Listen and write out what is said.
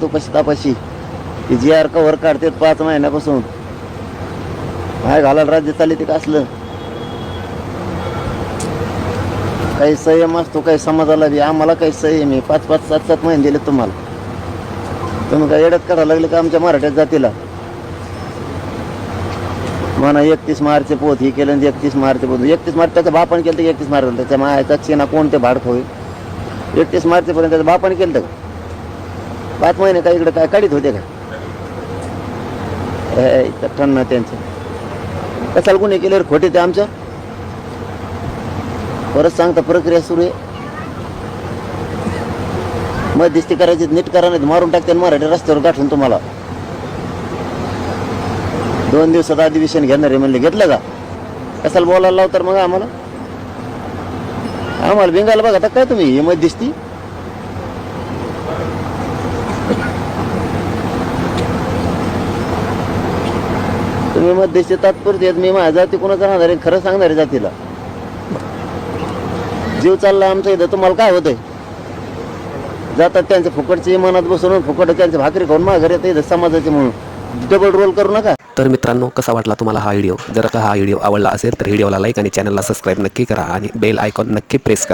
तुपाशी तपाशी. तापाशी जी R cover काढतात पाच महिन्यापासून. काय घालायला राज्य चालले ते का असलं? काही संयम असतो काही समाजाला बी. आम्हाला काही संयम आहे. पाच पाच सात सात महिने दिले तुम्हाला. तुम्ही काय एडत काढायला लागले का आमच्या मराठ्यात जातीला? म्हणा एकतीस मार्च पोत ही केलं एकतीस मार्च पोत. एकतीस मार्च त्याचं बापण केलं तर एकतीस मार्च? त्याच्या मायाचा चेना कोणते भाडख होईल एकतीस मार्चपर्यंत त्याचं बापण केलं तर पाच महिने काय इकडे काय काढीत होते का? हे, त्यांचं. कशाला गुन्हे केल्यावर खोटे ते आमच्या? परत सांगता प्रक्रिया सुरू आहे. मध्यस्थी करायची नीट करा नाही मारून टाकते आणि मराठी रस्त्यावर गाठून तुम्हाला. दोन दिवसात अधिवेशन घेणार आहे म्हणले घेतलं का? कशाला बोलायला लाव तर मग आम्हाला? आम्हाला भिंगायला बघा आता काय तुम्ही हे दिसती तुम्ही मध्यस्थी तात्पुरते आहेत मी माझ्या जाती कोणाचा राहणार आहे खरं सांगणार आहे जातीला. जीव चालला आमच्या इथं तुम्हाला काय होतंय? जातात त्यांच्या फुकटची मनात बसून फुकट त्यांच्या भाकरी खाऊन माघार येतं इथं समाजाचे म्हणून. डबल रोल करू नका. तर मित्रांनो कसा वाटला तुम्हाला हा व्हिडिओ जर का हा व्हिडिओ आवडला असेल तर व्हिडिओला लाईक आणि चॅनलला सबस्क्राईब नक्की करा आणि बेल आयकॉन नक्की प्रेस करा.